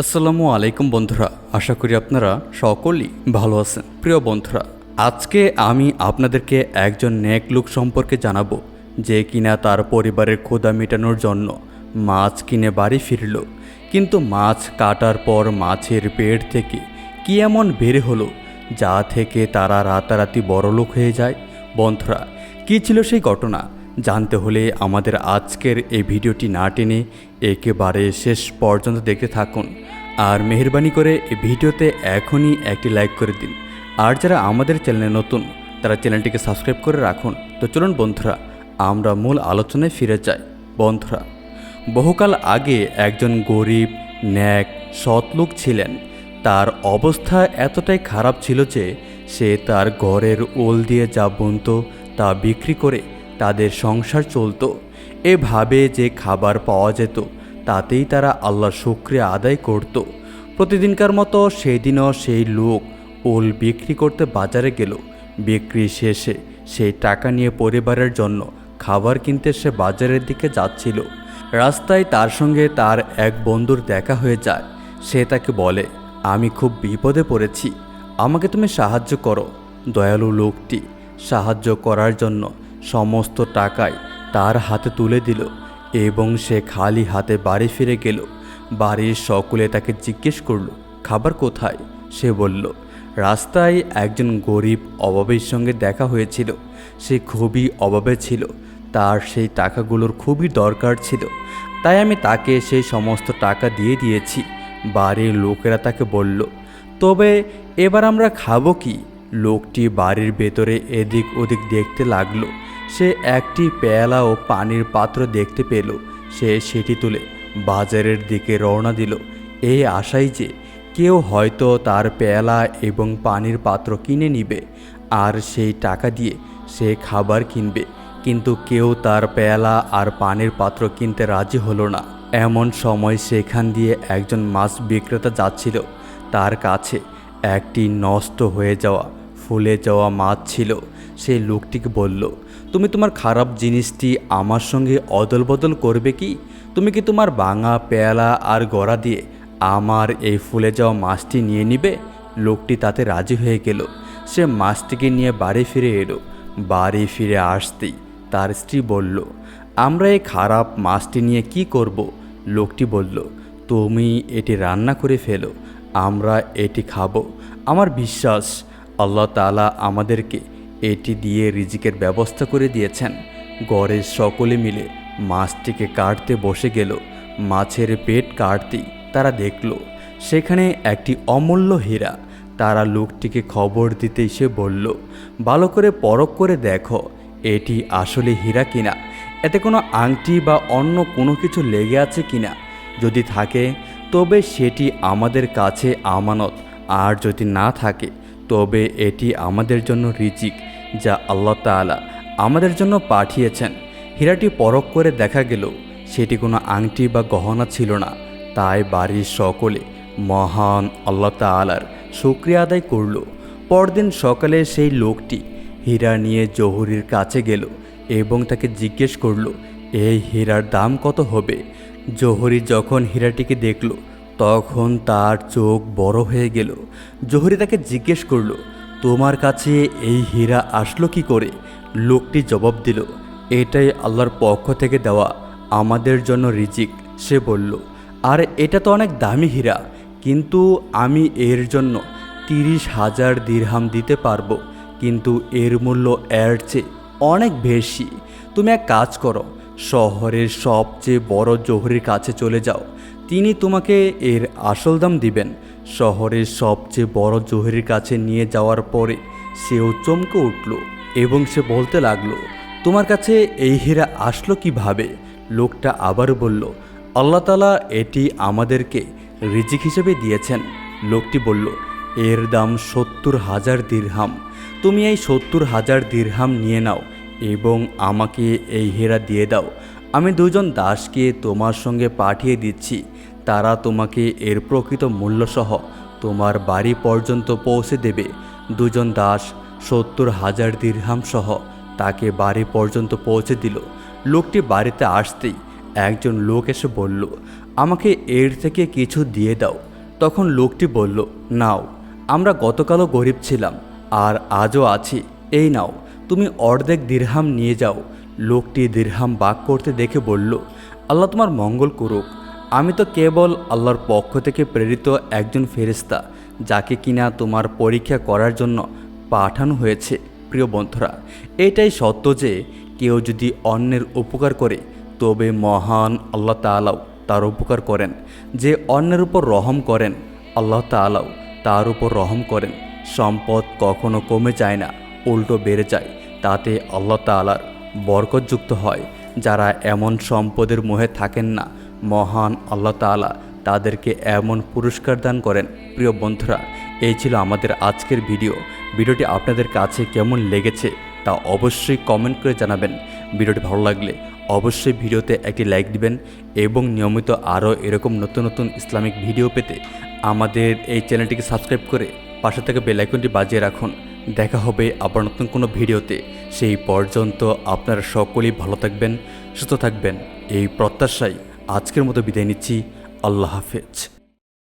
আসসালামু আলাইকুম বন্ধুরা, আশা করি আপনারা সকলেই ভালো আছেন। প্রিয় বন্ধুরা, আজকে আমি আপনাদেরকে একজন নেক লোক সম্পর্কে জানাব, যে কিনা তার পরিবারের ক্ষুধা মেটানোর জন্য মাছ কিনে বাড়ি ফিরল। কিন্তু মাছ কাটার পর মাছের পেট থেকে কি এমন বের হলো, যা থেকে তারা রাতারাতি বড়লোক হয়ে যায়? বন্ধুরা, কী ছিল সেই ঘটনা, জানতে হলে আমাদের আজকের এই ভিডিওটি না টেনে একেবারে শেষ পর্যন্ত দেখতে থাকুন। আর মেহরবানি করে ভিডিওতে এখনই একটি লাইক করে দিন। আর যারা আমাদের চ্যানেলে নতুন, তারা চ্যানেলটিকে সাবস্ক্রাইব করে রাখুন। তো চলুন বন্ধুরা, আমরা মূল আলোচনায় ফিরে যাই। বন্ধুরা, বহুকাল আগে একজন গরিব, ন্যাক সৎলোক ছিলেন। তার অবস্থা এতটাই খারাপ ছিল যে সে তার ঘরের ওল দিয়ে যা বুনত, তা বিক্রি করে তাদের সংসার চলতো। এভাবে যে খাবার পাওয়া যেত তাতেই তারা আল্লাহর শুক্রিয়া আদায় করত। প্রতিদিনকার মতো সেদিনও সেই লোক ওল বিক্রি করতে বাজারে গেল। বিক্রি শেষে সেই টাকা নিয়ে পরিবারের জন্য খাবার কিনতে সে বাজারের দিকে যাচ্ছিল। রাস্তায় তার সঙ্গে তার এক বন্ধুর দেখা হয়ে যায়। সে তাকে বলে, আমি খুব বিপদে পড়েছি। আমাকে তুমি সাহায্য করো। দয়ালু লোকটি সাহায্য করার জন্য সমস্ত টাকাই তার হাতে তুলে দিল। এবং সে খালি হাতে বাড়ি ফিরে গেল। বাড়ির সকলে তাকে জিজ্ঞেস করল, খাবার কোথায়? সে বলল, রাস্তায় একজন গরিব অভাবের সঙ্গে দেখা হয়েছিল। সে খুবই অভাবে ছিল। তার সেই টাকাগুলোর খুবই দরকার ছিল। তাই আমি তাকে সেই সমস্ত টাকা দিয়ে দিয়েছি। বাড়ির লোকেরা তাকে বলল, তবে এবার আমরা খাব কি? লোকটি বাড়ির ভেতরে এদিক ওদিক দেখতে লাগল। সে একটি পেয়ালা ও পানির পাত্র দেখতে পেল। সে সেটি তুলে বাজারের দিকে রওনা দিল। এই আশাই যে কেউ হয়তো তার পেয়ালা এবং পানির পাত্র কিনে নিবে আর সেই টাকা দিয়ে সে খাবার কিনবে। কিন্তু কেউ তার পেয়ালা আর পানির পাত্র কিনতে রাজি হলো না। এমন সময় সেখান দিয়ে একজন মাছ বিক্রেতা যাচ্ছিল। তার কাছে একটি নষ্ট হয়ে যাওয়া ফুলে যাওয়া মাছ ছিল। সেই লোকটিকে বলল, তুমি তোমার খারাপ জিনিসটি আমার সঙ্গে অদল বদল করবে কি? তুমি কি তোমার বাঙা পেয়ালা আর গড়া দিয়ে আমার এই ফুলে যাওয়া মাছটি নিয়ে নিবে? লোকটি তাতে রাজি হয়ে গেল। সে মাছটিকে নিয়ে বাড়ি ফিরে এলো। বাড়ি ফিরে আসতেই তার স্ত্রী বলল, আমরা এই খারাপ মাছটি নিয়ে কি করব? লোকটি বলল, তুমি এটি রান্না করে ফেলো। আমরা এটি খাব। আমার বিশ্বাস আল্লাহ তালা আমাদেরকে এটি দিয়ে রিজিকের ব্যবস্থা করে দিয়েছেন। গড়ের সকলে মিলে মাছটিকে কাটতে বসে গেল। মাছের পেট কাটতেই তারা দেখল, সেখানে একটি অমূল্য হীরা। তারা লোকটিকে খবর দিতে সে বলল, ভালো করে পরখ করে দেখো, এটি আসলে হীরা কিনা? এতে কোনো আংটি বা অন্য কোনো কিছু লেগে আছে কিনা? যদি থাকে, তবে সেটি আমাদের কাছে আমানত। আর যদি না থাকে তবে এটি আমাদের জন্য রিজিক, যা আল্লাহ তাআলা আমাদের জন্য পাঠিয়েছেন। হীরাটি পরখ করে দেখা গেল, সেটি কোনো আংটি বা গহনা ছিল না। তাই বাড়ির সকলে মহান আল্লাহ তাআলার শুক্রিয়া আদায় করল। পরদিন সকালে সেই লোকটি হীরা নিয়ে জহুরির কাছে গেল এবং তাকে জিজ্ঞেস করল, এই হীরার দাম কত হবে? জহুরি যখন হীরাটিকে দেখল তখন তার চোখ বড় হয়ে গেল। জহুরি তাকে জিজ্ঞেস করল, তোমার কাছে এই হীরা আসলো কি করে? লোকটি জবাব দিল, এটাই আল্লাহর পক্ষ থেকে দেওয়া, আমাদের জন্য রিজিক। সে বলল, আর, এটা তো অনেক দামি হীরা, কিন্তু আমি এর জন্য তিরিশ হাজার দিরহাম দিতে পারব, কিন্তু এর মূল্য এর চেয়ে অনেক বেশি। তুমি এক কাজ করো, শহরের সবচেয়ে বড় জহুরির কাছে চলে যাও তিনি তোমাকে এর আসল দাম দিবেন। শহরের সবচেয়ে বড় জহুরির কাছে নিয়ে যাওয়ার পরে সেও চমকে উঠল এবং সে বলতে লাগল, তোমার কাছে এই হীরা আসলো কীভাবে? লোকটা আবার বলল, আল্লাহ তালা এটি আমাদেরকে রিজিক হিসেবে দিয়েছেন। লোকটি বলল, এর দাম সত্তর হাজার দিরহাম। তুমি এই সত্তর হাজার দিরহাম নিয়ে নাও এবং আমাকে এই হীরা দিয়ে দাও। আমি দুজন দাসকে তোমার সঙ্গে পাঠিয়ে দিচ্ছি। তারা তোমাকে এর প্রকৃত মূল্যসহ তোমার বাড়ি পর্যন্ত পৌঁছে দেবে। দুজন দাস সত্তর হাজার দিরহাম সহ তাকে বাড়ি পর্যন্ত পৌঁছে দিল। লোকটি বাড়িতে আসতেই একজন লোক এসে বলল, আমাকে এর থেকে কিছু দিয়ে দাও। তখন লোকটি বলল, নাও, আমরা গতকালও গরিব ছিলাম, আর আজও আছি। এই নাও, তুমি অর্ধেক দিরহাম নিয়ে যাও। লোকটি দিরহাম বাক করতে দেখে বলল, আল্লাহ তোমার মঙ্গল করুক। আমি তো কেবল আল্লাহর পক্ষ থেকে প্রেরিত একজন ফেরিস্তা যাকে কিনা তোমার পরীক্ষা করার জন্য পাঠানো হয়েছে, প্রিয় বন্ধুরা। এটাই সত্য যে কেউ যদি অন্যের উপকার করে, তবে মহান আল্লাহ তালাও তার উপকার করেন। যে অন্যের উপর রহম করেন, আল্লাহ তালাও তার উপর রহম করেন। সম্পদ কখনো কমে যায় না, উল্টো বেড়ে যায়। তাতে আল্লাহ তালার বরকতযুক্ত হয় যারা এমন সম্পদের মোহে থাকেন না। মহান আল্লাহ তাআলা তাদেরকে এমন পুরস্কার দান করেন। প্রিয় বন্ধুরা, এই ছিল আমাদের আজকের ভিডিও। ভিডিওটি আপনাদের কাছে কেমন লেগেছে তা অবশ্যই কমেন্ট করে জানাবেন। ভিডিওটি ভালো লাগলে অবশ্যই ভিডিওতে একটি লাইক দিবেন এবং নিয়মিত আরও এরকম নতুন নতুন ইসলামিক ভিডিও পেতে আমাদের এই চ্যানেলটিকে সাবস্ক্রাইব করে পাশে থেকে বেল আইকনটি বাজিয়ে রাখুন। দেখা হবে আবার নতুন কোনো ভিডিওতে। সেই পর্যন্ত আপনারা সকলেই ভালো থাকবেন, সুস্থ থাকবেন। এই প্রত্যাশায় আজকের মতো বিদায় নিচ্ছি। আল্লাহ হাফেজ।